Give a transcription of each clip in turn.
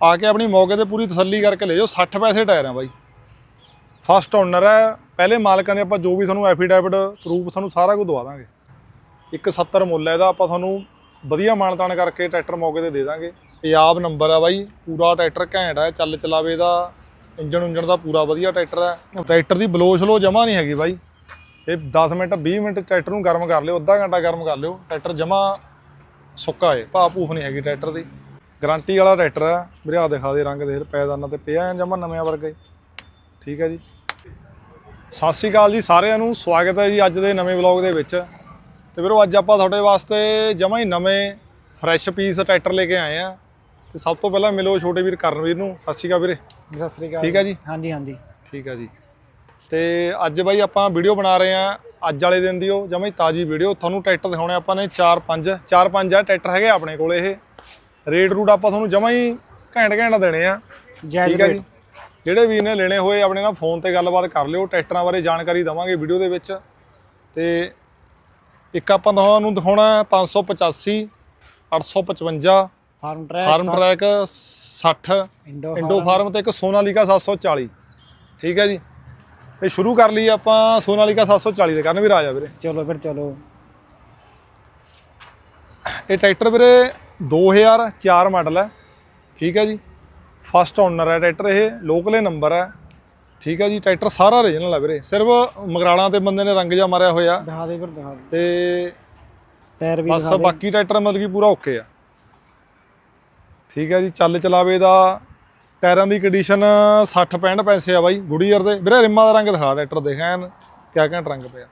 ਆ ਕੇ ਆਪਣੀ ਮੌਕੇ ਤੇ ਪੂਰੀ ਤਸੱਲੀ ਕਰਕੇ ਲੈ ਜਾਓ। 60 ਪੈਸੇ ਟਾਇਰ ਆ ਬਾਈ। ਫਸਟ ਓਨਰ ਹੈ ਪਹਿਲੇ ਮਾਲਕਾਂ ਦੇ ਆਪਾਂ ਜੋ ਵੀ ਤੁਹਾਨੂੰ ਐਫੀਡੈਵਿਟ ਪ੍ਰੂਫ ਤੁਹਾਨੂੰ ਸਾਰਾ ਕੁਝ ਦਵਾ ਦਾਂਗੇ। ਇੱਕ 70 ਮੁੱਲ ਹੈ ਇਹਦਾ, ਆਪਾਂ ਤੁਹਾਨੂੰ ਵਧੀਆ ਮਾਨਤਾਨ ਕਰਕੇ ਟਰੈਕਟਰ ਮੌਕੇ ਤੇ ਦੇ ਦਾਂਗੇ। ਪੰਜਾਬ ਨੰਬਰ ਆ ਬਾਈ। ਪੂਰਾ ਟਰੈਕਟਰ ਘੈਂਟ ਹੈ ਚੱਲ ਚਲਾਵੇ ਦਾ। ਇੰਜਣ ਉਂਜਣ ਦਾ ਪੂਰਾ ਵਧੀਆ ਟਰੈਕਟਰ ਹੈ ਟਰੈਕਟਰ ਦੀ ਬਲੋ ਸਲੋ ਜਮਾ ਨਹੀਂ ਹੈਗੀ ਬਾਈ। ਇਹ 10 ਮਿੰਟ 20 ਮਿੰਟ ਟਰੈਕਟਰ ਨੂੰ ਗਰਮ ਕਰ ਲਿਓ, ਅੱਧਾ ਘੰਟਾ ਗਰਮ ਕਰ ਲਿਓ। ਟਰੈਕਟਰ ਜਮਾ ਸੁੱਕਾ ਹੈ ਭਾਅ ਭੂਫ ਨਹੀਂ ਹੈਗੀ ਟਰੈਕਟਰ ਦੀ। ਗਾਰੰਟੀ ਵਾਲਾ ਟਰੈਕਟਰ ਹੈ ਵੀਰੇ ਆਹ ਦਿਖਾ ਦੇ ਰੰਗ ਦੇਖ ਪੈਦਾਨਾਂ ਤੇ ਪਿਆ ਜਮਾ ਨਵੇਂ ਵਰਗਾ ਹੀ। ਠੀਕ ਹੈ ਜੀ। ਸਤਿ ਸ਼੍ਰੀ ਅਕਾਲ ਜੀ ਸਾਰਿਆਂ ਨੂੰ ਸਵਾਗਤ ਹੈ ਜੀ ਅੱਜ ਦੇ ਨਵੇਂ ਵਲੌਗ ਦੇ ਵਿੱਚ। ਤੇ ਵੀਰੋ ਅੱਜ ਆਪਾਂ ਤੁਹਾਡੇ ਵਾਸਤੇ ਜਮਾ ਹੀ ਨਵੇਂ ਫਰੈਸ਼ ਪੀਸ ਟਰੈਕਟਰ ਲੈ ਕੇ ਆਏ ਆ ਤੇ ਸਭ ਤੋਂ ਪਹਿਲਾਂ ਮਿਲੋ ਛੋਟੇ ਵੀਰ ਕਰਨਵੀਰ ਨੂੰ। ਸਤਿ ਸ਼੍ਰੀ ਅਕਾਲ ਵੀਰੇ। ਸਤਿ ਸ੍ਰੀ ਅਕਾਲ। ਠੀਕ ਹੈ ਜੀ? ਹਾਂਜੀ ਹਾਂਜੀ। ਠੀਕ ਹੈ ਜੀ। ਤੇ ਅੱਜ ਬਾਈ ਆਪਾਂ ਵੀਡੀਓ ਬਣਾ ਰਹੇ ਆ ਅੱਜ ਵਾਲੇ ਦਿਨ ਦੀ ਉਹ ਜਮਾ ਹੀ ਤਾਜ਼ੀ ਵੀਡੀਓ ਤੁਹਾਨੂੰ ਟਰੈਕਟਰ ਦਿਖਾਉਣੇ ਆਪਾਂ ਨੇ 4 5 4 5 ਆ ਟਰੈਕਟਰ ਹੈਗੇ ਆਪਣੇ ਕੋਲ ਇਹ। ਰੇਟ ਰੂਟ ਆਪਾਂ ਤੁਹਾਨੂੰ ਜਮਾ ਹੀ ਘੈਂਟ ਘੈਂਟ ਦੇਣੇ ਆ। ਠੀਕ ਹੈ ਜੀ। ਜਿਹੜੇ ਵੀਰ ਨੇ ਲੈਣੇ ਹੋਏ ਆਪਣੇ ਨਾਲ ਫੋਨ ਤੇ ਗੱਲਬਾਤ ਕਰ ਲਿਓ ਟਰੈਕਟਰਾਂ ਬਾਰੇ ਜਾਣਕਾਰੀ ਦਵਾਂਗੇ ਵੀਡੀਓ ਦੇ ਵਿੱਚ। ਤੇ ਇੱਕ ਆਪਾਂ ਤੁਹਾਨੂੰ ਦਿਖਾਉਣਾ ਹੈ 585 855 farm track farm track 60 indo farm. ਤੇ ਇੱਕ ਸੋਨਾਲੀਕਾ 740 ਠੀਕ ਹੈ ਜੀ। ਤੇ ਸ਼ੁਰੂ ਕਰ ਲਈ ਆਪਾਂ ਸੋਨਾਲੀਕਾ 740 ਦੇ ਕਰਨ ਵੀ ਰਾਜਾ ਵੀਰੇ। ਚਲੋ ਫਿਰ ਚਲੋ। ਇਹ ਟਰੈਕਟਰ ਵੀਰੇ 2004 ਮਾਡਲ ਹੈ। ਠੀਕ ਹੈ ਜੀ। ਫਸਟ ਓਨਰ ਹੈ ਟਰੈਕਟਰ ਇਹ ਲੋਕਲੇ ਨੰਬਰ ਹੈ। ਠੀਕ ਹੈ ਜੀ ਟਰੈਕਟਰ ਸਾਰਾ ਓਰੀਜਨਲ ਹੈ ਵੀਰੇ। ਸਿਰਫ ਮਗਰਾਲਾਂ ਤੇ ਬੰਦੇ ਨੇ ਰੰਗ ਜਾ ਮਾਰਿਆ ਹੋਇਆ। ਦਿਖਾ ਦੇ ਫਿਰ ਦਿਖਾ ਦੇ। ਤੇ ਟਾਇਰ ਵੀ ਬਸ ਦਿਖਾ ਦੇ। ਬਾਕੀ ਟਰੈਕਟਰ ਮਤਲਬ ਕਿ ਪੂਰਾ ਓਕੇ ਆ। ਠੀਕ ਹੈ ਜੀ ਚੱਲ ਚਲਾਵੇ ਦਾ ਟਾਇਰਾਂ ਦੀ ਕੰਡੀਸ਼ਨ 60 65 ਪੈਸੇ ਆ ਬਾਈ ਗੁੜੀਅਰ ਦੇ। ਵੀਰੇ ਰਿਮਾਂ ਦਾ ਰੰਗ ਦਿਖਾ ਟਰੈਕਟਰ ਦੇਖ ਐਨ ਕਿਆ ਘੈਂਟ ਰੰਗ ਪਿਆ।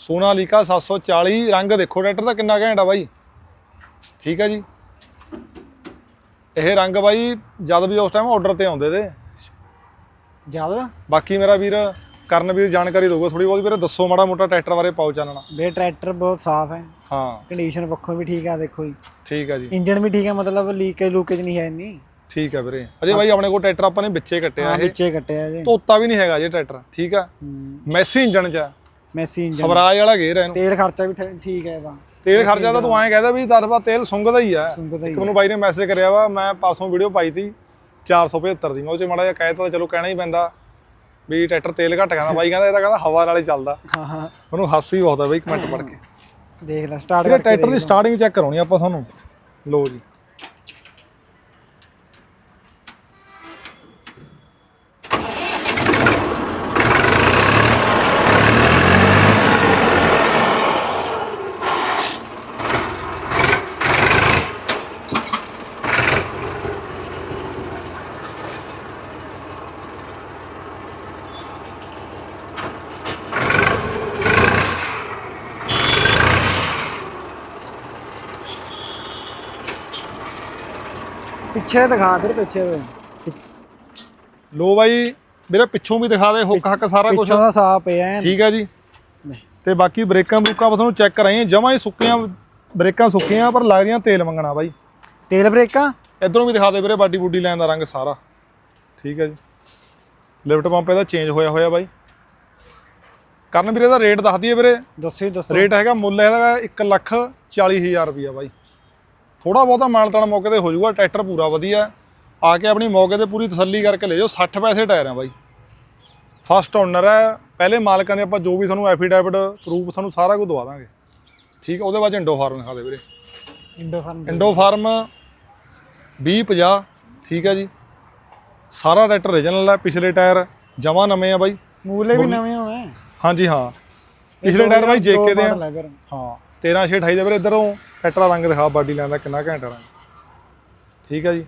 ਸੋਨਾਲੀਕਾ 740 ਰੰਗ ਦੇਖੋ ਟਰੈਕਟਰ ਦਾ ਕਿੰਨਾ ਘੈਂਟ ਆ ਬਾਈ। ਠੀਕ ਹੈ ਜੀ। ਇਹ ਰੰਗ ਬਾਈ ਜਦ ਵੀ ਉਸ ਟਾਈਮ ਆਰਡਰ ਤੇ ਆਉਂਦੇ ਤੇ। ਜ਼ਿਆਦਾ ਬਾਕੀ ਮੇਰਾ ਵੀਰ ਕਰਨਵੀਰ ਜਾਣਕਾਰੀ ਦਊਗਾ ਥੋੜੀ ਬਹੁਤ ਵੀਰੇ ਦੱਸੋ ਮਾੜਾ ਮੋਟਾ ਟਰੈਕਟਰ ਬਾਰੇ ਪਾਓ ਚਾਨਣਾ। ਵੇ ਟਰੈਕਟਰ ਬਹੁਤ ਸਾਫ਼ ਹੈ। ਹਾਂ। ਕੰਡੀਸ਼ਨ ਪੱਖੋਂ ਵੀ ਠੀਕ ਆ ਦੇਖੋ ਜੀ। ਠੀਕ ਹੈ ਜੀ। ਇੰਜਨ ਵੀ ਠੀਕ ਹੈ ਮਤਲਬ ਲੀਕੇਜ ਲੂਕੇਜ ਨਹੀਂ ਹੈ ਇੰਨੀ। ਠੀਕ ਹੈ ਵੀਰੇ। ਅਜੇ ਬਾਈ ਆਪਣੇ ਕੋਲ ਟਰੈਕਟਰ ਆਪਾਂ ਨੇ ਵਿੱਚੇ ਕੱਟਿਆ ਇਹ। ਵਿੱਚੇ ਕੱਟਿਆ ਜੇ ਧੋਤਾ ਵੀ ਨਹੀਂ ਹੈਗਾ ਜੇ ਟਰੈਕਟਰ ਠੀਕ ਆ। ਮੈਸੀ ਇੰਜਣ ਚ ਆ। ਮੈਸੀ ਇੰਜਨ ਸਵਰਾਜ ਵਾਲਾ ਗੇਅਰ ਹੈ ਇਹਨੂੰ। ਤੇਲ ਖਰਚਾ ਵੀ ਠੀਕ ਹੈ ਇਹਦਾ। ਤੇਲ ਖਰਚਾ ਤਾਂ ਤੂੰ ਐਂ ਕਹਿੰਦਾ ਵੀ ਤਰਫਾ ਤੇਲ ਸੁੰਘਦਾ ਹੀ ਆ। ਸੁੰਗਦਾ ਇੱਕ ਮੈਨੂੰ ਬਾਈ ਨੇ ਮੈਸੇਜ ਕਰਿਆ ਵਾ ਮੈਂ ਪਾਸੋਂ ਵੀਡੀਓ ਪਾਈ ਤੀ 475 ਦੀ। ਮੈਂ ਉਹ ਚ ਮਾੜਾ ਜਿਹਾ ਕਹਿਤਾ ਤਾਂ ਚਲੋ ਕਹਿਣਾ ਹੀ ਪੈਂਦਾ ਵੀ ਟਰੈਕਟਰ ਤੇਲ ਘੱਟ ਕਹਿੰਦਾ ਬਾਈ ਕਹਿੰਦਾ ਇਹ ਤਾਂ ਕਹਿੰਦਾ ਹਵਾ ਨਾਲ ਹੀ ਚੱਲਦਾ। ਹਾਂ ਹਾਂ। ਮੈਨੂੰ ਹਾਸੀ ਬਹੁਤ ਆ ਬਾਈ ਕਮੈਂਟ ਪੜ੍ਹ ਕੇ। ਦੇਖ ਲੈ ਸਟਾਰਟ ਟਰੈਕਟਰ ਦੀ ਸਟਾਰਟਿੰਗ ਚੈੱਕ ਕਰਾਉਣੀ ਆਪਾਂ ਤੁਹਾਨੂੰ। ਲੋ ਜੀ। ਪਿੱਛੇ ਦਿਖਾ ਫਿਰ ਪਿੱਛੇ ਦੇ। ਲੋ ਬਾਈ ਵੀਰੇ ਪਿੱਛੋਂ ਵੀ ਦਿਖਾ ਦੇ ਹੁੱਕ ਹੱਕ ਸਾਰਾ ਕੁਝ ਪਿੱਛੋਂ ਦਾ ਸਾਫ਼ ਪਿਆ ਐਨ। ਠੀਕ ਹੈ ਜੀ। ਤੇ ਬਾਕੀ ਬ੍ਰੇਕਾਂ ਬਰੂਕਾਂ ਆਪਾਂ ਤੁਹਾਨੂੰ ਚੈੱਕ ਕਰਾਈਆਂ ਜਮਾਂ ਹੀ ਸੁੱਕੀਆਂ ਬ੍ਰੇਕਾਂ ਸੁੱਕੀਆਂ ਪਰ ਲੱਗਦੀਆਂ ਤੇਲ ਮੰਗਣਾ ਬਾਈ। ਤੇਲ ਬ੍ਰੇਕਾਂ? ਇਧਰੋਂ ਵੀ ਦਿਖਾ ਦੇ ਵੀਰੇ ਬਾਡੀ ਬੂਡੀ ਲੈਣ ਦਾ ਰੰਗ ਸਾਰਾ। ਠੀਕ ਹੈ ਜੀ। ਲਿਫਟ ਪੰਪ ਇਹਦਾ ਚੇਂਜ ਹੋਇਆ ਹੋਇਆ ਬਾਈ। ਕਰਨ ਵੀਰੇ ਦਾ ਰੇਟ ਦੱਸ ਦਈਏ ਵੀਰੇ। ਦੱਸੋ ਦੱਸੋ। ਰੇਟ ਹੈਗਾ ਮੁੱਲ ਇਹਦਾ 1 ਲੱਖ 40 ਹਜ਼ਾਰ ਰੁਪਈਆ ਬਾਈ। ਥੋੜਾ ਬਹੁਤਾ ਮਾਲ ਤਾਣਾ ਮੌਕੇ ਤੇ ਹੋ ਜਾਊਗਾ ਟਰੈਕਟਰ ਪੂਰਾ ਵਧੀਆ। ਆ ਕੇ ਆਪਣੀ ਮੌਕੇ ਤੇ ਪੂਰੀ ਤਸੱਲੀ ਕਰਕੇ ਲੈ ਜਾਓ 60 ਪੈਸੇ ਟਾਇਰ ਆ ਬਾਈ। ਫਸਟ ਓਨਰ ਹੈ ਪਹਿਲੇ ਮਾਲਕਾਂ ਦੇ ਆਪਾਂ ਜੋ ਵੀ ਤੁਹਾਨੂੰ ਐਫੀਡੈਵਿਟ ਪ੍ਰੂਫ ਤੁਹਾਨੂੰ ਸਾਰਾ ਕੁਝ ਦਵਾ ਦਾਂਗੇ। ਠੀਕ ਹੈ ਉਹਦੇ ਬਾਅਦ ਇੰਡੋ ਫਾਰਮ ਦਿਖਾ ਦੇ ਵੀਰੇ। ਇੰਡੋ ਫਾਰਮ ਇੰਡੋ ਫਾਰਮ 2050 ਠੀਕ ਹੈ ਜੀ। ਸਾਰਾ ਟਰੈਕਟਰ ਓਰੀਜਨਲ ਹੈ ਪਿਛਲੇ ਟਾਇਰ ਜਮਾ ਨਵੇਂ ਆ ਬਾਈ। ਮੂਲੇ ਵੀ ਨਵੇਂ ਹੋਏ ਹਾਂਜੀ ਹਾਂ। ਪਿਛਲੇ ਟਾਇਰ ਬਾਈ ਜੇਕੇ ਦੇ ਆ। ਹਾਂ। 13 6 28 ਦੇ ਵੀਰੇ ਇਧਰੋਂ ਟਰੈਕਟਰ ਰੰਗ ਦਿਖਾ ਬਾਡੀ ਲੈਣ ਦਾ ਕਿੰਨਾ ਘੈਂਟ ਰੰਗ। ਠੀਕ ਹੈ ਜੀ।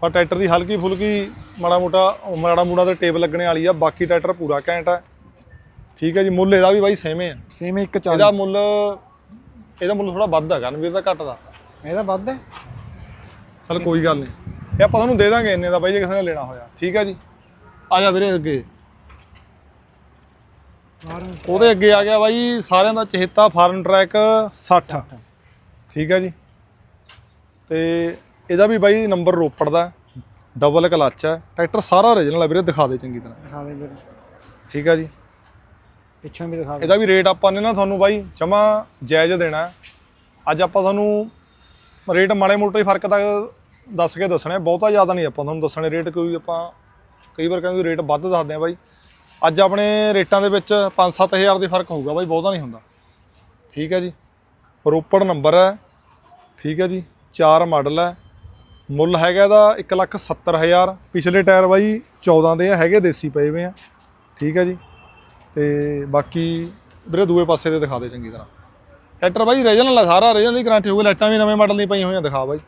ਪਰ ਟਰੈਕਟਰ ਦੀ ਹਲਕੀ ਫੁਲਕੀ ਮਾੜਾ ਮੋਟਾ ਮਾੜਾ ਮੂੜਾ ਤੇ ਟੇਪ ਲੱਗਣੇ ਵਾਲੀ ਆ ਬਾਕੀ ਟਰੈਕਟਰ ਪੂਰਾ ਘੈਂਟ ਠੀਕ ਹੈ ਜੀ ਮੁੱਲ ਇਹਦਾ ਵੀ ਬਾਈ ਸੇਮੇ ਆ। ਸੇਮ ਇੱਕ ਚੱਲ। ਇਹਦਾ ਮੁੱਲ ਇਹਦਾ ਮੁੱਲ ਥੋੜਾ ਵੱਧ ਹੈ ਕਰਨਵੀਰ ਦਾ ਘੱਟ ਦਾ। ਇਹਦਾ ਵੱਧ ਹੈ? ਚਲ ਕੋਈ ਗੱਲ ਨਹੀਂ। ਇਹ ਆਪਾਂ ਤੁਹਾਨੂੰ ਦੇ ਦਾਂਗੇ ਇੰਨੇ ਦਾ ਬਾਈ ਜੇ ਕਿਸੇ ਨੇ ਲੈਣਾ ਹੋਇਆ। ਠੀਕ ਹੈ ਜੀ। ਆ ਜਾ ਵੀਰੇ ਅੱਗੇ। ਉਹਦੇ ਅੱਗੇ ਆ ਗਿਆ ਬਾਈ ਸਾਰਿਆਂ ਦਾ ਚਹੇਤਾ ਫਾਰਮ ਟਰੈਕ 60 ਠੀਕ ਹੈ ਜੀ। ਤੇ ਇਹਦਾ ਵੀ ਬਾਈ ਨੰਬਰ ਰੋਪੜ ਦਾ ਡਬਲ ਕਲੱਚ ਹੈ। ਟਰੈਕਟਰ ਸਾਰਾ ਓਰੀਜਨਲ ਹੈ ਵੀਰੇ ਦਿਖਾ ਦੇ ਚੰਗੀ ਤਰ੍ਹਾਂ। ਦਿਖਾ ਦੇ ਫਿਰ ਠੀਕ ਹੈ ਜੀ। ਪਿੱਛੋਂ ਵੀ ਦਿਖਾ ਦੇ। ਇਹਦਾ ਵੀ ਰੇਟ ਆਪਾਂ ਨੇ ਨਾ ਤੁਹਾਨੂੰ ਬਾਈ ਜਮਾ ਜਾਇਜ਼ ਦੇਣਾ। ਅੱਜ ਆਪਾਂ ਤੁਹਾਨੂੰ ਰੇਟ ਮਾੜੇ ਮੋਟੇ ਫ਼ਰਕ ਤਾਂ ਦੱਸ ਕੇ ਦੱਸਣੇ ਬਹੁਤਾ ਜ਼ਿਆਦਾ ਨਹੀਂ ਆਪਾਂ ਤੁਹਾਨੂੰ ਦੱਸਣੇ। ਰੇਟ ਕੋਈ ਆਪਾਂ ਕਈ ਵਾਰ ਕਹਿੰਦੇ ਰੇਟ ਵੱਧ ਦੱਸਦੇ ਆ ਬਾਈ। ਅੱਜ ਆਪਣੇ ਰੇਟਾਂ ਦੇ ਵਿੱਚ 5-7000 ਦੀ ਫ਼ਰਕ ਹੋਊਗਾ ਬਾਈ, ਬਹੁਤਾ ਨਹੀਂ ਹੁੰਦਾ। ਠੀਕ ਹੈ ਜੀ। ਰੋਪੜ ਨੰਬਰ ਹੈ। ਠੀਕ ਹੈ ਜੀ। ਚਾਰ ਮਾਡਲ ਹੈ। ਮੁੱਲ ਹੈਗਾ ਇਹਦਾ 170000 ਪਿਛਲੇ ਟਾਇਰ ਬਾਈ 14 ਦੇ ਆ, ਹੈਗੇ ਦੇਸੀ ਪਏ ਹੋਏ ਆ। ਠੀਕ ਹੈ ਜੀ। ਤੇ ਬਾਕੀ ਵੀਰੇ ਦੂਏ ਪਾਸੇ ਦੇ ਦਿਖਾ ਦੇ ਚੰਗੀ ਤਰ੍ਹਾਂ। ਟਰੈਕਟਰ ਬਾਈ ਰੀਜਨਲ ਹੈ, ਸਾਰਾ ਰੀਜਨ ਦੀ ਗਾਰੰਟੀ ਹੋਊਗੀ। ਲਾਈਟਾਂ ਵੀ ਨਵੇਂ ਮਾਡਲ ਦੀਆਂ ਪਈਆਂ ਹੋਈਆਂ, ਦਿਖਾ ਬਾਈ।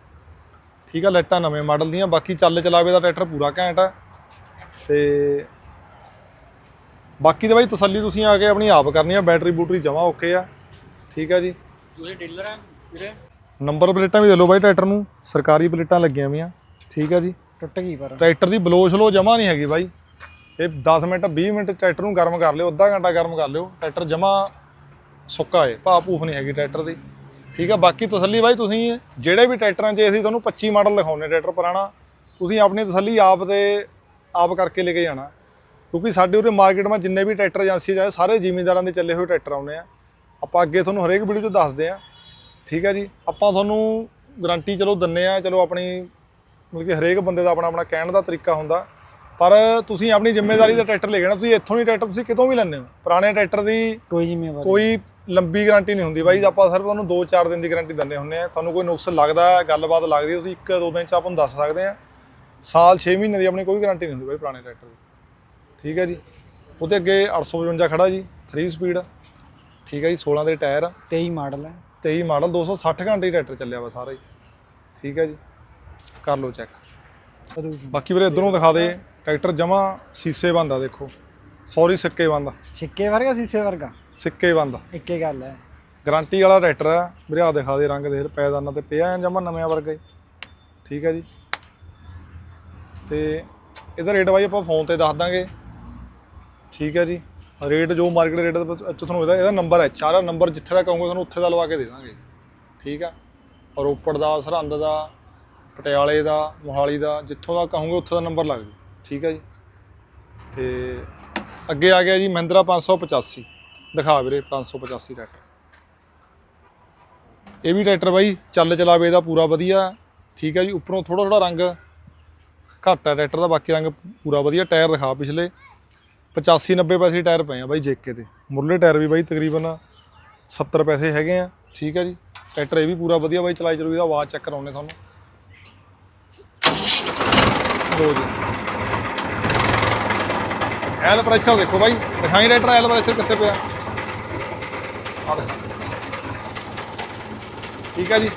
ਠੀਕ ਆ ਲਾਈਟਾਂ ਨਵੇਂ ਮਾਡਲ ਦੀਆਂ। ਬਾਕੀ ਚੱਲ ਚਲਾਵੇ ਦਾ ਟਰੈਕਟਰ ਪੂਰਾ ਘੈਂਟ ਹੈ। ਤੇ ਬਾਕੀ ਤਾਂ ਬਾਈ ਤਸੱਲੀ ਤੁਸੀਂ ਆ ਕੇ ਆਪਣੀ ਆਪ ਕਰਨੀ ਆ ਬੈਟਰੀ ਬੂਟਰੀ ਜਮਾ ਓਕੇ ਆ। ਠੀਕ ਆ ਜੀ। ਤੁਸੀਂ ਡੀਲਰ ਆ ਵੀਰੇ? ਨੰਬਰ ਪਲੇਟਾਂ ਵੀ ਦੇ ਲਓ ਬਾਈ ਟਰੈਕਟਰ ਨੂੰ। ਸਰਕਾਰੀ ਪਲੇਟਾਂ ਲੱਗੀਆਂ ਵੀਆਂ। ਠੀਕ ਆ ਜੀ। ਟੁੱਟ ਗਈ ਪਰ। ਟਰੈਕਟਰ ਦੀ ਬਲੋਚ ਲੋ ਜਮਾ ਨਹੀਂ ਹੈਗੀ ਬਾਈ। ਇਹ 10 ਮਿੰਟ 20 ਮਿੰਟ ਟਰੈਕਟਰ ਨੂੰ ਗਰਮ ਕਰ ਲਿਓ ਅੱਧਾ ਘੰਟਾ ਗਰਮ ਕਰ ਲਿਓ। ਟਰੈਕਟਰ ਜਮਾ ਸੁੱਕਾ ਏ ਭਾਅ ਭੂਫ ਨਹੀਂ ਹੈਗੀ ਟਰੈਕਟਰ ਦੀ। ਠੀਕ ਆ ਬਾਕੀ ਤਸੱਲੀ ਬਾਈ ਤੁਸੀਂ ਜਿਹੜੇ ਵੀ ਟਰੈਕਟਰਾਂ 'ਚ ਅਸੀਂ ਤੁਹਾਨੂੰ 25 ਮਾਡਲ ਦਿਖਾਉਂਦੇ ਟਰੈਕਟਰ ਪੁਰਾਣਾ ਤੁਸੀਂ ਆਪਣੀ ਤਸੱਲੀ ਆਪ ਦੇ ਆਪ ਕਰਕੇ ਲੈ ਕੇ ਜਾਣਾ। ਕਿਉਂਕਿ ਸਾਡੇ ਉਰੇ ਮਾਰਕੀਟ 'ਮਾ ਜਿੰਨੇ ਵੀ ਟਰੈਕਟਰ ਏਜੰਸੀ ਜਾਏ ਸਾਰੇ ਜ਼ਿਮੀਂਦਾਰਾਂ ਦੇ ਚੱਲੇ ਹੋਏ ਟਰੈਕਟਰ ਆਉਂਦੇ ਆ। ਆਪਾਂ ਅੱਗੇ ਤੁਹਾਨੂੰ ਹਰੇਕ ਵੀਡੀਓ 'ਚ ਦੱਸਦੇ ਆ। ਠੀਕ ਹੈ ਜੀ? ਆਪਾਂ ਤੁਹਾਨੂੰ ਗਾਰੰਟੀ ਚਲੋ ਦਿੰਨੇ ਆ ਚਲੋ ਆਪਣੀ ਮਤਲਬ ਕਿ ਹਰੇਕ ਬੰਦੇ ਦਾ ਆਪਣਾ ਆਪਣਾ ਕਹਿਣ ਦਾ ਤਰੀਕਾ ਹੁੰਦਾ। ਪਰ ਤੁਸੀਂ ਆਪਣੀ ਜ਼ਿੰਮੇਵਾਰੀ ਦਾ ਟਰੈਕਟਰ ਲੈ ਜਾਣਾ ਤੁਸੀਂ ਇੱਥੋਂ ਨਹੀਂ ਟਰੈਕਟਰ ਤੁਸੀਂ ਕਿਤੋਂ ਵੀ ਲੈਂਦੇ ਹੋ? ਪੁਰਾਣੇ ਟਰੈਕਟਰ ਦੀ ਕੋਈ ਜ਼ਿੰਮੇਵਾਰੀ ਕੋਈ ਲੰਬੀ ਗਾਰੰਟੀ ਨਹੀਂ ਹੁੰਦੀ ਬਾਈ। ਆਪਾਂ ਸਿਰਫ ਤੁਹਾਨੂੰ 2-4 ਦਿਨ ਦੀ ਗਾਰੰਟੀ ਦਿੰਦੇ ਹੁੰਦੇ ਆ। ਤੁਹਾਨੂੰ ਕੋਈ ਨੁਕਸ ਲੱਗਦਾ ਹੈ, ਗੱਲਬਾਤ ਲੱਗਦੀ ਹੈ, ਤੁਸੀਂ 1-2 ਦਿਨ ਚ ਆਪਾਂ ਨੂੰ ਦੱਸ ਸਕਦੇ ਆ। ਸਾਲ 6 ਮਹੀਨੇ ਦੀ ਆਪਣੀ ਕੋਈ ਗਾਰੰਟੀ ਨਹੀਂ ਹੁੰਦੀ ਬਾਈ ਪੁਰਾਣੇ ਟਰੈਕਟਰ ਦੀ। ਠੀਕ ਹੈ ਜੀ। ਉਹਦੇ ਅੱਗੇ 855 ਖੜਾ ਜੀ 3 ਸਪੀਡ ਠੀਕ ਹੈ ਜੀ 16 ਦੇ ਟਾਇਰ। 23 ਮਾਡਲ ਹੈ। 23 ਮਾਡਲ 260 ਘੰਟੇ ਟਰੈਕਟਰ ਚੱਲਿਆ ਵਾ ਸਾਰਾ ਹੀ ਠੀਕ ਹੈ ਜੀ। ਕਰ ਲਓ ਚੈੱਕ। ਬਾਕੀ ਵੀਰੇ ਇਧਰੋਂ ਦਿਖਾ ਦੇ ਟਰੈਕਟਰ ਜਮਾ ਸੀਸੇ ਬੰਦ ਆ ਦੇਖੋ। ਸੌਰੀ ਸਿੱਕੇ ਬੰਦ ਛਿੱਕੇ ਵਰਗਾ ਸੀਸੇ ਵਰਗਾ? ਸਿੱਕੇ ਬੰਦ ਇੱਕੇ ਗੱਲ ਹੈ। ਗਾਰੰਟੀ ਵਾਲਾ ਟਰੈਕਟਰ ਆ। ਵੀਰੇ ਆ ਦਿਖਾ ਦੇ ਰੰਗ ਦੇਖ ਪੈਦਾਨਾਂ ਤੇ ਪਿਆ ਜਮਾ ਨਵੇਂ ਵਰਗਾ ਹੀ। ਠੀਕ ਹੈ ਜੀ। ਤੇ ਇਹਦਾ ਰੇਟ ਬਾਈ ਆਪਾਂ ਫੋਨ ਤੇ ਦੱਸ ਦਾਂਗੇ। ਠੀਕ ਹੈ ਜੀ। ਰੇਟ ਜੋ ਮਾਰਕੀਟ ਰੇਟ ਦੇ ਤੁਹਾਨੂੰ ਇਹਦਾ ਇਹਦਾ ਨੰਬਰ ਹੈ ਚਾਰਾ ਨੰਬਰ ਜਿੱਥੇ ਦਾ ਕਹੋਗੇ ਤੁਹਾਨੂੰ ਉੱਥੇ ਦਾ ਲਵਾ ਕੇ ਦੇ ਦਾਂਗੇ। ਠੀਕ ਆ ਔਰ ਰੋਪੜ ਦਾ, ਸਰਹੰਦ ਦਾ, ਪਟਿਆਲੇ ਦਾ, ਮੋਹਾਲੀ ਦਾ, ਜਿੱਥੋਂ ਦਾ ਕਹੋਗੇ ਉੱਥੇ ਦਾ ਨੰਬਰ ਲੱਗ ਜੂ। ਠੀਕ ਹੈ ਜੀ। ਤੇ ਅੱਗੇ ਆ ਗਿਆ ਜੀ ਮਹਿੰਦਰਾ 585 ਦਿਖਾ ਵੀਰੇ 585 ਟਰੈਕਟਰ। ਇਹ ਵੀ ਟਰੈਕਟਰ ਬਾਈ, ਚੱਲ ਚਲਾਵੇ ਇਹਦਾ ਪੂਰਾ ਵਧੀਆ। ਠੀਕ ਹੈ ਜੀ, ਉੱਪਰੋਂ ਥੋੜਾ ਥੋੜਾ ਰੰਗ ਘੱਟ ਹੈ ਟਰੈਕਟਰ ਦਾ, ਬਾਕੀ ਰੰਗ ਪੂਰਾ ਵਧੀਆ। ਟਾਇਰ ਦਿਖਾ ਪਿਛਲੇ। 85 90 ਪੈਸੇ ਟਾਇਰ ਪਏ ਆ ਬਾਈ ਜੇਕੇ ਤੇ। ਮੁਰਲੇ ਟਾਇਰ ਵੀ ਬਾਈ ਤਕਰੀਬਨ 70 ਪੈਸੇ ਹੈਗੇ ਆ। ਠੀਕ ਹੈ ਜੀ। ਟਰੈਕਟਰ ਇਹ ਵੀ ਪੂਰਾ ਵਧੀਆ ਬਾਈ, ਚਲਾਈ ਚਲੂਗੀ ਇਹਦਾ ਆਵਾਜ਼ ਚੈੱਕ ਕਰਾਉਣੇ ਤੁਹਾਨੂੰ। ਲੋ ਜੀ। ਐਲ ਪ੍ਰੈਸ਼ਰ ਦੇਖੋ ਬਾਈ। ਦਿਖਾਈ ਟਰੈਕਟਰ ਐਲ ਪ੍ਰੈਸ਼ਰ ਕਿੱਥੇ ਪਿਆ? ਆ ਦੇਖੋ। ਠੀਕ ਹੈ ਜੀ।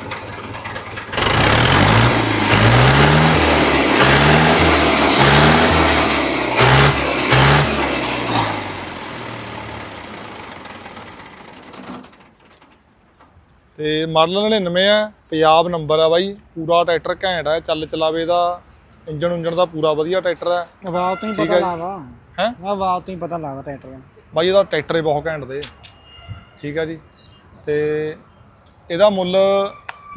ਤੇ ਮਾਡਲ 99 ਆ ਪੰਜਾਬ ਨੰਬਰ ਆ ਬਾਈ ਪੂਰਾ ਟਰੈਕਟਰ ਘੈਂਟ ਆ ਚੱਲ ਚਲਾਵੇ ਦਾ ਇੰਜਨ ਉਂਜਨ ਦਾ ਪੂਰਾ ਵਧੀਆ ਟਰੈਕਟਰ ਆ। ਆਵਾਜ਼ ਤੋਂ ਹੀ ਪਤਾ। ਲਾਵਾ। ਹੈਂ? ਆਵਾਜ਼ ਤੋਂ ਹੀ ਪਤਾ ਲਾਵਾ ਟਰੈਕਟਰ। ਦਾ ਬਾਈ ਇਹਦਾ ਟਰੈਕਟਰ ਹੀ ਬਹੁਤ ਘੈਂਟ ਦੇ। ਠੀਕ ਆ ਜੀ? ਤੇ ਇਹਦਾ ਮੁੱਲ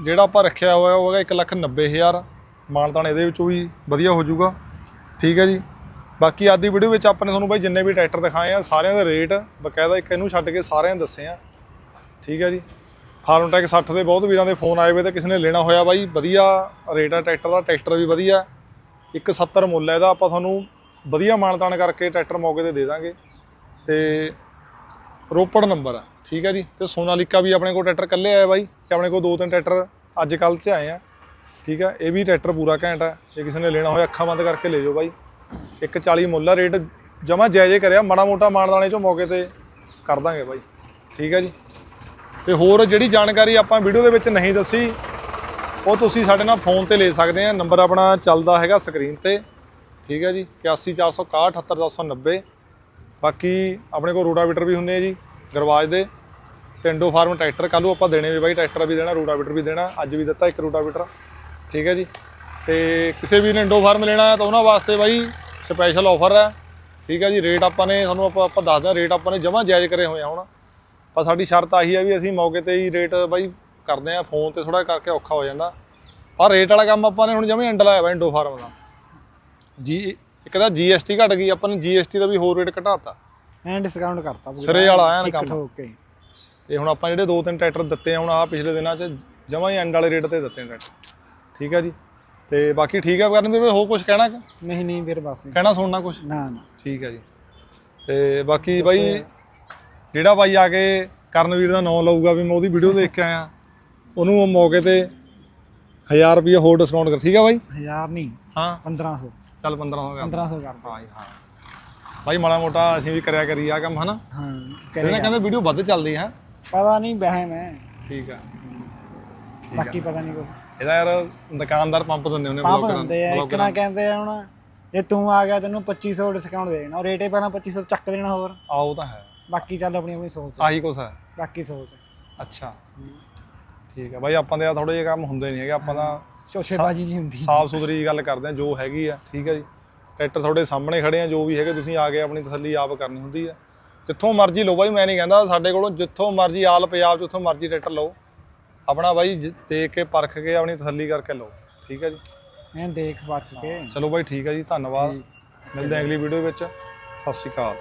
ਜਿਹੜਾ ਆਪਾਂ ਰੱਖਿਆ ਹੋਇਆ ਉਹ ਹੈਗਾ 190000 ਮਾਨਤਾਨ ਇਹਦੇ ਵਿੱਚੋਂ ਵੀ ਵਧੀਆ ਹੋ ਜਾਊਗਾ। ਠੀਕ ਹੈ ਜੀ? ਬਾਕੀ ਅੱਜ ਦੀ ਵੀਡੀਓ ਵਿੱਚ ਆਪਾਂ ਨੇ ਤੁਹਾਨੂੰ ਬਾਈ ਜਿੰਨੇ ਵੀ ਟਰੈਕਟਰ ਦਿਖਾਏ ਆ ਸਾਰਿਆਂ ਦੇ ਰੇਟ ਬਕਾਇਦਾ ਇੱਕ ਇਹਨੂੰ ਛੱਡ ਕੇ ਸਾਰਿਆਂ ਦੱਸੇ ਆ। ਠੀਕ ਹੈ ਜੀ? ਫਾਰਮਟੈਕ 60 ਦੇ ਬਹੁਤ ਵੀਰਾਂ ਦੇ ਫੋਨ ਆਏ ਵੇ ਤੇ ਕਿਸੇ ਨੇ ਲੈਣਾ ਹੋਇਆ ਬਾਈ, ਵਧੀਆ ਰੇਟ ਆ, ਟਰੈਕਟਰ ਦਾ, ਟਰੈਕਟਰ ਵੀ ਵਧੀਆ। 170 ਮੁੱਲ ਹੈ ਇਹਦਾ, ਆਪਾਂ ਤੁਹਾਨੂੰ ਵਧੀਆ ਮਾਨਤਾਨ ਕਰਕੇ ਟਰੈਕਟਰ ਮੌਕੇ ਤੇ ਦੇ ਦਾਂਗੇ। ਤੇ ਰੋਪੜ ਨੰਬਰ ਆ, ਠੀਕ ਹੈ ਜੀ? ਤੇ ਸੋਨਾਲੀਕਾ ਵੀ ਆਪਣੇ ਕੋਲ ਟਰੈਕਟਰ ਕੱਲੇ ਆਇਆ ਬਾਈ, ਤੇ ਆਪਣੇ ਕੋਲ ਦੋ ਤਿੰਨ ਟਰੈਕਟਰ ਅੱਜ ਕੱਲ੍ਹ 'ਚ ਆਏ ਆ, ਠੀਕ ਆ? ਇਹ ਵੀ ਟਰੈਕਟਰ ਪੂਰਾ ਘੈਂਟ ਆ, ਜੇ ਕਿਸੇ ਨੇ ਲੈਣਾ ਹੋਇਆ ਅੱਖਾਂ ਬੰਦ ਕਰਕੇ ਲੈ ਜਾਓ ਬਾਈ। 140 ਮੁੱਲ ਆ, ਰੇਟ ਜਮਾ ਜਾਇਜ਼ੇ ਕਰਿਆ, ਮਾੜਾ ਮੋਟਾ ਮਾਨਦਾਨੇ ਚੋਂ ਮੌਕੇ ਤੇ ਕਰ ਦਾਂਗੇ ਬਾਈ, ਠੀਕ ਹੈ ਜੀ? ਤੇ ਹੋਰ ਜਿਹੜੀ ਜਾਣਕਾਰੀ ਆਪਾਂ ਵੀਡੀਓ ਦੇ ਵਿੱਚ ਨਹੀਂ ਦੱਸੀ, ਉਹ ਤੁਸੀਂ ਸਾਡੇ ਨਾਲ ਫੋਨ ਤੇ ਲੈ ਸਕਦੇ ਆ। ਨੰਬਰ ਆਪਣਾ ਚੱਲਦਾ ਹੈਗਾ ਸਕਰੀਨ ਤੇ। ਠੀਕ ਹੈ ਜੀ 8146678290 ਬਾਕੀ ਆਪਣੇ ਕੋਲ ਰੋਟਾਵੀਟਰ ਵੀ ਹੁੰਦੇ ਆ ਜੀ, ਗਰਵਾਜ ਦੇ। ਤੇ ਫਾਰਮ ਟਰੈਕਟਰ, ਕੱਲ੍ਹ ਨੂੰ ਆਪਾਂ ਦੇਣੇ ਵੀ ਬਾਈ, ਟਰੈਕਟਰ ਵੀ ਦੇਣਾ, ਰੋਟਾਵੀਟਰ ਵੀ ਦੇਣਾ, ਅੱਜ ਵੀ ਦਿੱਤਾ ਇੱਕ ਰੋਟਾਵੀਟਰ। ਠੀਕ ਹੈ ਜੀ, ਤੇ ਕਿਸੇ ਵੀ ਨੇ ਫਾਰਮ ਲੈਣਾ ਹੈ ਤਾਂ ਉਹਨਾਂ ਵਾਸਤੇ ਬਾਈ ਸਪੈਸ਼ਲ ਆਫਰ ਹੈ। ਠੀਕ ਹੈ ਜੀ, ਰੇਟ ਆਪਾਂ ਨੇ, ਤੁਹਾਨੂੰ ਆਪਾਂ ਆਪਾਂ ਦੱਸਦੇ ਹਾਂ, ਰੇਟ ਆਪਾਂ ਨੇ ਜਮਾ ਜਾਇਜ਼ ਕਰੇ ਹੋਏ ਆ ਹੁਣ। ਪਰ ਸਾਡੀ ਸ਼ਰਤ ਆਹੀ ਹੈ ਵੀ ਅਸੀਂ ਮੌਕੇ ਤੇ ਹੀ ਰੇਟ ਬਾਈ ਕਰਦੇ ਆ ਫੋਨ ਤੇ ਥੋੜਾ ਕਰਕੇ ਔਖਾ ਹੋ ਜਾਂਦਾ। ਪਰ ਰੇਟ ਵਾਲਾ ਕੰਮ ਆਪਾਂ ਨੇ ਹੁਣ ਜਮੇ ਐਂਡ ਲਾਇਆ ਵਾ ਇੰਡੋ ਫਾਰਮ ਦਾ। ਜੀ ਇੱਕ ਤਾਂ GST ਘਟ ਗਈ ਆਪਾਂ ਨੇ GST ਦਾ ਵੀ ਹੋਰ ਰੇਟ ਘਟਾਤਾ। ਐਂ ਡਿਸਕਾਊਂਟ ਕਰਤਾ ਪੂਰਾ। ਸਿਰੇ ਵਾਲਾ ਐਨ ਕੰਮ। ਠੋਕ ਕੇ। ਤੇ ਹੁਣ ਆਪਾਂ ਜਿਹੜੇ ਦੋ ਤਿੰਨ ਟਰੈਕਟਰ ਦਿੱਤੇ ਆ ਹੁਣ ਆ ਪਿਛਲੇ ਦਿਨਾਂ 'ਚ ਜਮਾਂ ਹੀ ਐਂਡ ਵਾਲੇ ਰੇਟ ਤੇ ਦਿੱਤੇ ਨੇ ਟਰੈਕਟਰ। ਠੀਕ ਹੈ ਜੀ? ਤੇ ਬਾਕੀ ਠੀਕ ਹੈ ਕਰਨ ਵੀਰ ਹੋਰ ਕੁਝ ਕਹਿਣਾ? ਕਿ? ਨਹੀਂ ਨਹੀਂ ਵੀਰ ਬਸ। ਕਹਿਣਾ ਸੁਣਨਾ ਕੁਝ ਨਾ ਨਾ। ਠੀਕ ਹੈ ਜੀ। ਤੇ ਬਾਕੀ ਬਾਈ ਜਿਹੜਾ ਬਾਈ ਆ ਕੇ ਕਰਨਵੀਰ ਦਾ ਨਾਮ ਲਊਗਾ ਵੀ ਮੈਂ ਉਹਦੀ ਵੀਡੀਓ ਦੇਖ ਕੇ ਆਇਆ। ਉਹਨੂੰ ਉਹ ਮੌਕੇ ਤੇ 1000 ਰੁਪਏ ਹੋਰ ਡਿਸਕਾਊਂਟ ਕਰ ਠੀਕ ਹੈ ਬਾਈ? ਹਜ਼ਾਰ ਨਹੀਂ ਹਾਂ। 1500 ਚੱਲ 1500 ਕਰ। 1500 ਕਰ। ਹਾਂ ਹਾਂ। ਬਾਈ ਮਾੜਾ ਮੋਟਾ ਅਸੀਂ ਵੀ ਕਰਿਆ ਕਰੀ ਆ ਕੰਮ ਹਨਾ? ਹਾਂ ਕਰੇਗਾ ਕਹਿੰਦੇ ਵੀਡੀਓ ਵੱਧ ਚੱਲਦੀ ਹੈ ਪਤਾ ਨਹੀਂ ਬਹਿਮ ਹੈ। ਠੀਕ ਆ। ਬਾਕੀ ਪਤਾ ਨਹੀਂ ਕੁਝ ਇਹਦਾ ਯਾਰ ਦੁਕਾਨਦਾਰ ਪੰਪ ਦਿੰਦੇ ਹੁੰਦੇ ਬਲੌਗਰਾਂ ਦਿੰਦੇ ਆ ਇੱਕ ਨਾ ਕਹਿੰਦੇ ਆ ਹੁਣ ਜੇ ਤੂੰ ਆ ਗਿਆ ਤੈਨੂੰ 2500 ਡਿਸਕਾਊਂਟ ਦੇ ਦੇਣਾ ਰੇਟੇ ਪਹਿਲਾਂ 2500 ਚੱਕ ਦੇਣਾ ਹੋਰ। ਆਓ ਤਾਂ ਹੈ। ਬਾਕੀ ਚੱਲ ਆਪਣੀ ਆਪਣੀ ਸੋਚ। ਆਹੀ ਕੁਛ ਹੈ। ਬਾਕੀ ਸੋਚ ਅੱਛਾ। ਠੀਕ ਆ ਬਾਈ ਆਪਾਂ ਦੇ ਥੋੜੇ ਜਿਹੇ ਕੰਮ ਹੁੰਦੇ ਨਹੀਂ ਹੈਗੇ ਆਪਾਂ ਤਾਂ ਸ਼ੋਸ਼ੇਬਾਜੀ ਜੀ ਹੁੰਦੀ। ਸਾਫ਼ ਸੁਥਰੀ ਗੱਲ ਕਰਦੇ ਆ ਜੋ ਹੈਗੀ ਆ ਠੀਕ ਹੈ ਜੀ। ਟਰੈਕਟਰ ਤੁਹਾਡੇ ਸਾਹਮਣੇ ਖੜੇ ਆ ਜੋ ਵੀ ਹੈਗੇ ਤੁਸੀਂ ਆ ਕੇ ਆਪਣੀ ਤਸੱਲੀ ਆਪ ਕਰਨੀ ਹੁੰਦੀ ਆ। ਜਿੱਥੋਂ ਮਰਜ਼ੀ ਲਓ ਬਾਈ ਮੈਂ ਨਹੀਂ ਕਹਿੰਦਾ ਸਾਡੇ ਕੋਲੋਂ ਜਿੱਥੋਂ ਮਰਜ਼ੀ ਆਲ ਪੰਜਾਬ 'ਚ ਜਿੱਥੋਂ ਮਰਜ਼ੀ ਟਰੈਕਟਰ ਲਓ। ਆਪਣਾ ਬਾਈ ਜ- ਦੇਖ ਕੇ ਪਰਖ ਕੇ ਆਪਣੀ ਤਸੱਲੀ ਕਰਕੇ ਲਓ ਠੀਕ ਹੈ ਜੀ। ਐਂ ਦੇਖ ਬਚ ਕੇ। ਚਲੋ ਬਾਈ ਠੀਕ ਹੈ ਜੀ ਧੰਨਵਾਦ। ਮਿਲਦੇ ਹਾਂ ਅਗਲੀ ਵੀਡੀਓ ਵਿੱਚ। ਸਤਿ ਸ਼੍ਰੀ ਅਕਾਲ।